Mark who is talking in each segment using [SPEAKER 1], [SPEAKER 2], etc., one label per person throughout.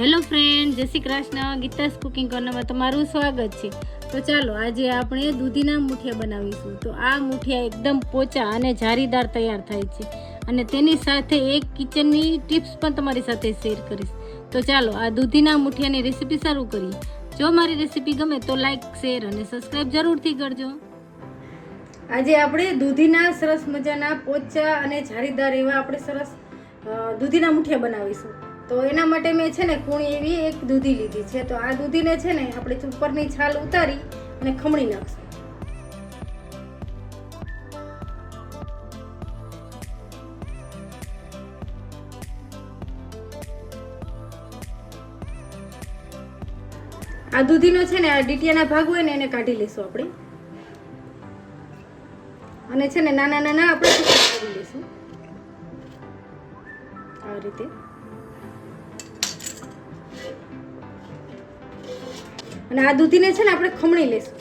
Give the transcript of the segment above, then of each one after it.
[SPEAKER 1] Hello friend, Jai Shri Krishna. Geeta's cooking કોર્નરમાં તમારું સ્વાગત છે. તો ચાલો, આજે આપણે દૂધીના મૂઠિયા બનાવીશું. તો આ મૂઠિયા એકદમ પોચા અને જારીદાર તૈયાર થાય છે. અને તેની સાથે એક કિચનની ટિપ્સ પણ તમારી સાથે શેર કરીશ. તો ચાલો, આ દૂધીના મૂઠિયાની રેસીપી શરૂ કરીએ. જો મારી રેસીપી ગમે તો લાઈક, શેર અને સબસ્ક્રાઈબ જરૂરથી કરજો. આજે આપણે દૂધીના સરસ મજાના પોચા અને જારીદાર એવા આપણે સરસ દૂધીના મૂઠિયા બનાવીશું. તો એના માટે મેં છે ને કૂણી એવી એક દૂધી લીધી છે. તો આ દૂધીને છે ને આપણે ઉપરની છાલ ઉતારી અને ખમણી નાખશું. આ દૂધીનો છે ને આ ડીટીયાના ભાગ હોય ને એને કાઢી લઈશું આપણે. અને છે ને નાના નાના આપણે કાઢી લઈશું આ રીતે. અને આ દૂધીને છે ને આપણે ખમણી લઈશું.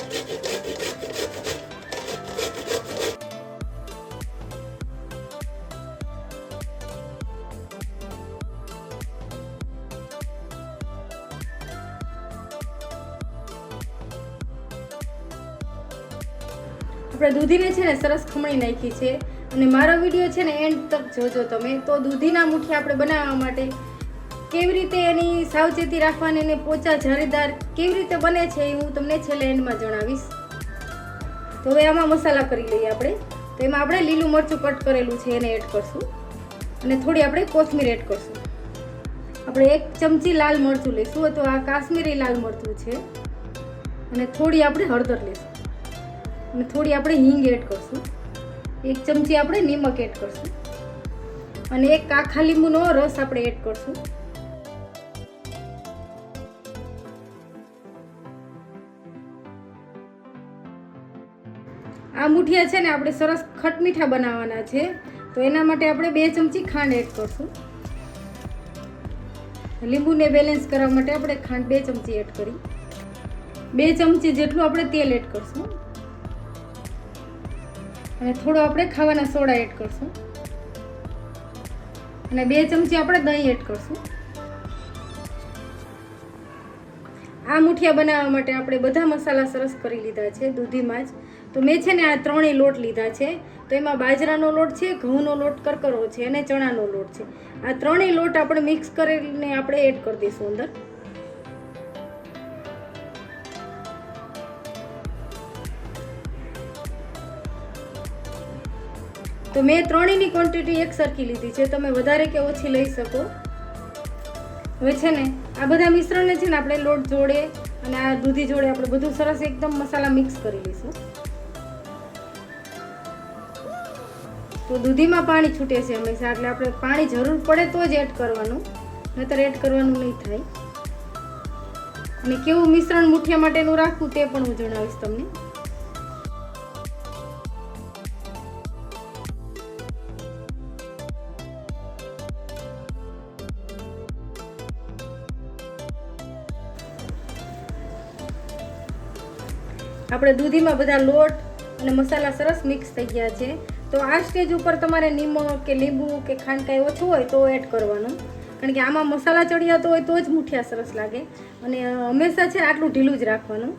[SPEAKER 1] આપણે દૂધીને છે ને સરસ ખમણી નાખી છે. અને મારો વીડિયો છે ને એન્ડ તક જોજો તમે. તો દૂધીના મુઠિયા આપણે બનાવવા માટે કેવી રીતે એની સાવચેતી રાખવાની અને પોચા જારીદાર કેવી રીતે બને છે એ હું તમને છેલ્લે એન્ડમાં જણાવીશ. તો હવે આમાં મસાલા કરી લઈએ આપણે. તો એમાં આપણે લીલું મરચું કટ કરેલું છે, એને એડ કરશું. અને થોડી આપણે કોથમીર એડ કરશું. આપણે એક ચમચી લાલ મરચું લઈશું તો આ કાશ્મીરી લાલ મરચું છે. અને થોડી આપણે હળદર લઈશું અને થોડી આપણે હિંગ એડ કરશું. એક ચમચી આપણે નિમક એડ કરશું. અને એક આખા લીંબુનો રસ આપણે એડ કરશું. આ મુઠિયા છે ને આપણે સરસ ખટમીઠા બનાવવાના છે. તો એના માટે આપણે બે ચમચી ખાંડ એડ કરશું. લીંબુને બેલેન્સ કરવા માટે આપણે ખાંડ બે ચમચી એડ કરી. બે ચમચી જેટલું આપણે તેલ એડ કરશું. અને થોડો આપણે ખાવાના સોડા એડ કરશું. અને બે ચમચી આપણે દહીં એડ કરશું. આ મુઠિયા બનાવવા માટે આપણે બધા મસાલા સરસ કરી લીધા છે. દૂધીમાં જ. તો મેં છે ને આ ત્રણેય લોટ લીધા છે. તો એમાં બાજરાનો લોટ છે, ઘઉંનો લોટ, કરકરો છે અને ચણાનો લોટ છે. આ ત્રણેય લોટ આપણે મિક્સ કરીને આપણે એડ કરી દઈશું અંદર. તો મેં ત્રણેયની ક્વોન્ટિટી એક સરખી લીધી છે. તમે વધારે કે ઓછી લઈ શકો. હવે છે ને, આ બધા મિશ્રણને છે ને આપણે લોટ જોડે અને આ દૂધી જોડે આપણે બધું સરસ એકદમ મસાલા મિક્સ કરી લઈશું. તો દૂધીમાં પાણી છૂટે છે હંમેશા, એટલે આપણે પાણી જરૂર પડે તો જ એડ કરવાનું. નહીતર એડ કરવાનું નહીં થાય. અને કેવું મિશ્રણ મુઠિયા માટેનું રાખવું તે પણ હું જણાવીશ તમને. આપણે દૂધીમાં બધા લોટ અને મસાલા સરસ મિક્સ થઈ ગયા છે. તો આ સ્ટેજ ઉપર તમારે નિમક કે લીંબુ કે ખાંડ કાંઈ ઓછું હોય તો એડ કરવાનું. કારણ કે આમાં મસાલા ચડિયાતો હોય તો જ મૂઠિયા સરસ લાગે. અને હંમેશા છે આટલું ઢીલું જ રાખવાનું.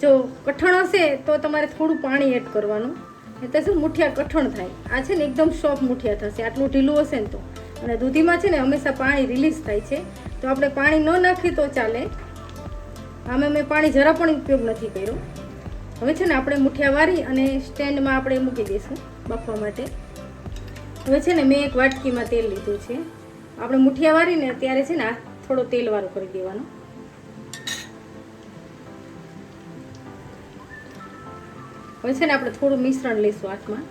[SPEAKER 1] જો કઠણ હશે તો તમારે થોડું પાણી એડ કરવાનું. એટલે શું મૂઠિયા કઠણ થાય. આ છે ને એકદમ સોફ્ટ મૂઠિયા થશે. આટલું ઢીલું હશે ને તો. અને દૂધીમાં છે ને હંમેશા પાણી રિલીઝ થાય છે. તો આપણે પાણી ન નાખીએ તો ચાલે. આમે મેં પાણી જરા પણ ઉપયોગ નથી કર્યો. હવે છે ને આપણે મુઠિયા વારી અને સ્ટેન્ડમાં આપણે મૂકી દઈશું બાફવા માટે. હવે છે ને મેં એક વાટકીમાં તેલ લીધું છે. આપણે મુઠિયા વારીને ત્યારે છે ને થોડો તેલવાળો કરી દેવાનો. હવે છે ને આપણે થોડું મિશ્રણ લઈશું હાથમાં.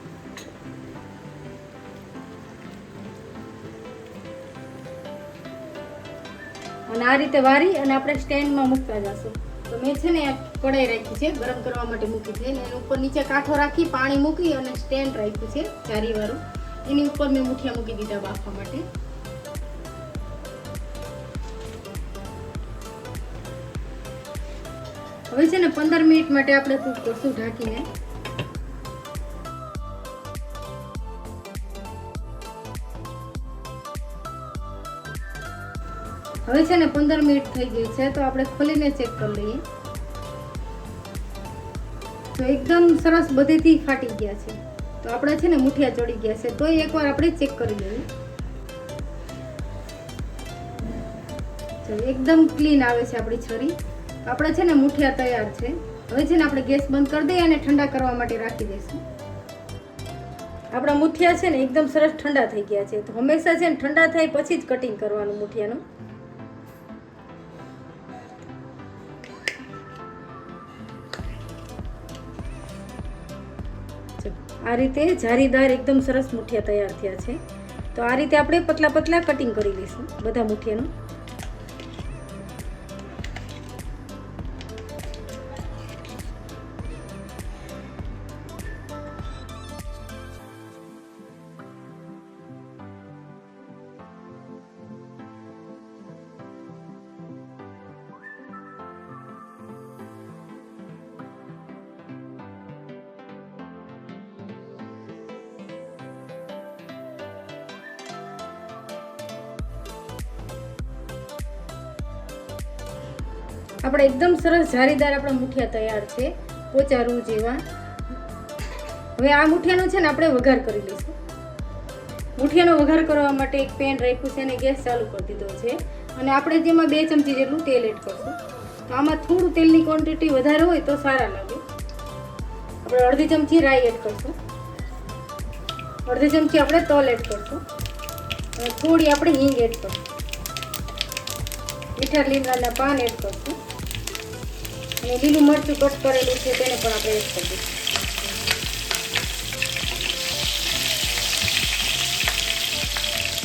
[SPEAKER 1] અને આ રીતે વારી અને આપણે સ્ટેન્ડમાં મૂકતા જશું. તો મેં છે ને કડાઈ રાખી છે, ગરમ કરવા માટે મૂકી છે. અને એની ઉપર નીચે કાંઠો રાખી, પાણી મૂકી અને સ્ટેન્ડ રાખ્યું છે ચારીવાળું એની ઉપર મેં મુઠિયા મૂકી દીધા બાફવા માટે. હવે છે ને પંદર મિનિટ માટે આપણે કૂક કરશું ઢાંકીને. હવે છે ને પંદર મિનિટ થઈ ગઈ છે, તો આપણે ખોલીને ચેક કરી લઈએ. તો એકદમ સરસ બધેથી ફાટી ગયા છે. તો આપણા છે ને મુઠિયા ચડી ગયા છે, તોય એકવાર આપણે ચેક કરી લઈએ. એકદમ ક્લીન આવે છે આપણી છરી. તો આપણા છે ને મુઠિયા તૈયાર છે. હવે છે ને આપણે ગેસ બંધ કરી દઈએ અને ઠંડા કરવા માટે રાખી દઈશું. આપણા મુઠિયા છે ને એકદમ સરસ ઠંડા થઈ ગયા છે. તો હંમેશા છે ને ઠંડા થાય પછી જ કટિંગ કરવાનું મુઠિયાનું. આ રીતે જારીદાર એકદમ સરસ મુઠિયા તૈયાર થયા છે. તો આ રીતે આપણે પતલા પતલા કટિંગ કરી લઈશું, બધા મુઠિયાનું. આપણે એકદમ સરસ જારીદાર આપણા મુઠિયા તૈયાર છે, પોચારું જેવા. હવે આ મુઠિયાનો છે ને આપણે વઘાર કરી લઈશું. મુઠિયાનો વઘાર કરવા માટે એક પેન રાખ્યું છે અને ગેસ ચાલુ કરી દીધો છે. અને આપણે જેમાં બે ચમચી જેટલું તેલ એડ કરશું. તો આમાં થોડું તેલની ક્વોન્ટિટી વધારે હોય તો સારા લાગે. આપણે અડધી ચમચી રાઈ એડ કરશું. અડધી ચમચી આપણે તલ એડ કરશું. અને થોડી આપણે હિંગ એડ કરશું. મીઠા લીમડાના પાન એડ કરશું. અને લીલું મરચું કટ કરેલું છે, તેને પણ આપણે એડ કરી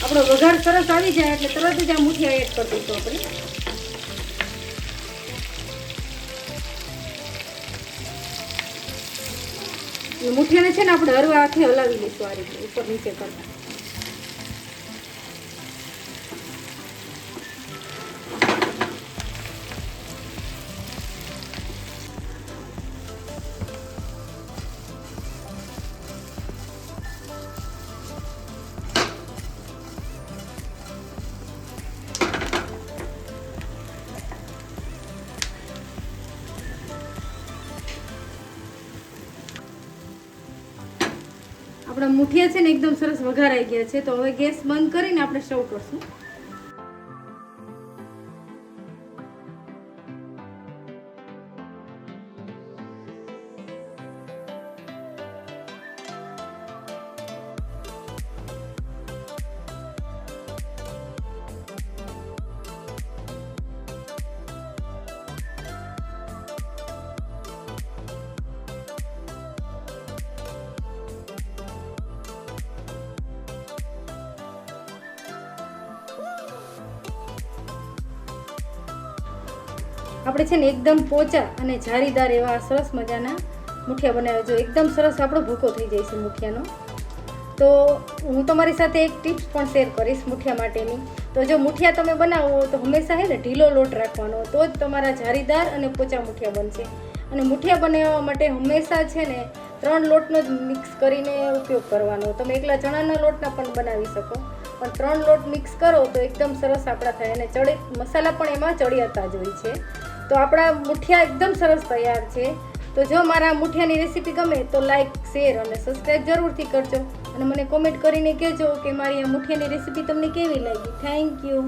[SPEAKER 1] આપણો વઘાર સરસ આવી જાય એટલે તરત જ આ મુઠિયા એડ કરી દઈશું આપણે. મુઠિયાને છે ને આપણે હરવા હાથે હલાવી લઈશું આ રીતે, ઉપર નીચે કરતા. આપણા મુઠિયા છે ને એકદમ સરસ વઘારાઈ ગયા છે. તો હવે ગેસ બંધ કરીને આપણે સર્વ કરશું. આપણે છે ને એકદમ પોચા અને જારીદાર એવા સરસ મજાના મુઠિયા બનાવ્યા. જો એકદમ સરસ આપણો ભૂકો થઈ જાય છે મુઠિયાનો. તો હું તમારી સાથે એક ટિપ્સ પણ શેર કરીશ મુઠિયા માટેની. તો જો મુઠિયા તમે બનાવો તો હંમેશા હે ને ઢીલો લોટ રાખવાનો. તો જ તમારા જારીદાર અને પોચા મુઠિયા બનશે. અને મુઠિયા બનાવવા માટે હંમેશા છે ને ત્રણ લોટનો જ મિક્સ કરીને ઉપયોગ કરવાનો. તમે એકલા ચણાના લોટના પણ બનાવી શકો. પણ ત્રણ લોટ મિક્સ કરો તો એકદમ સરસ આપણા થાય. અને ચડે, મસાલા પણ એમાં ચડિયાતા જ હોય છે. તો આપણા મુઠિયા એકદમ સરસ તૈયાર છે. તો જો મારા મુઠિયાની રેસીપી ગમે તો લાઈક શેર અને સબસ્ક્રાઈબ જરૂરથી કરજો. અને મને કોમેન્ટ કરીને કહેજો કે મારી આ મુઠિયાની રેસીપી તમને કેવી લાગી. Thank you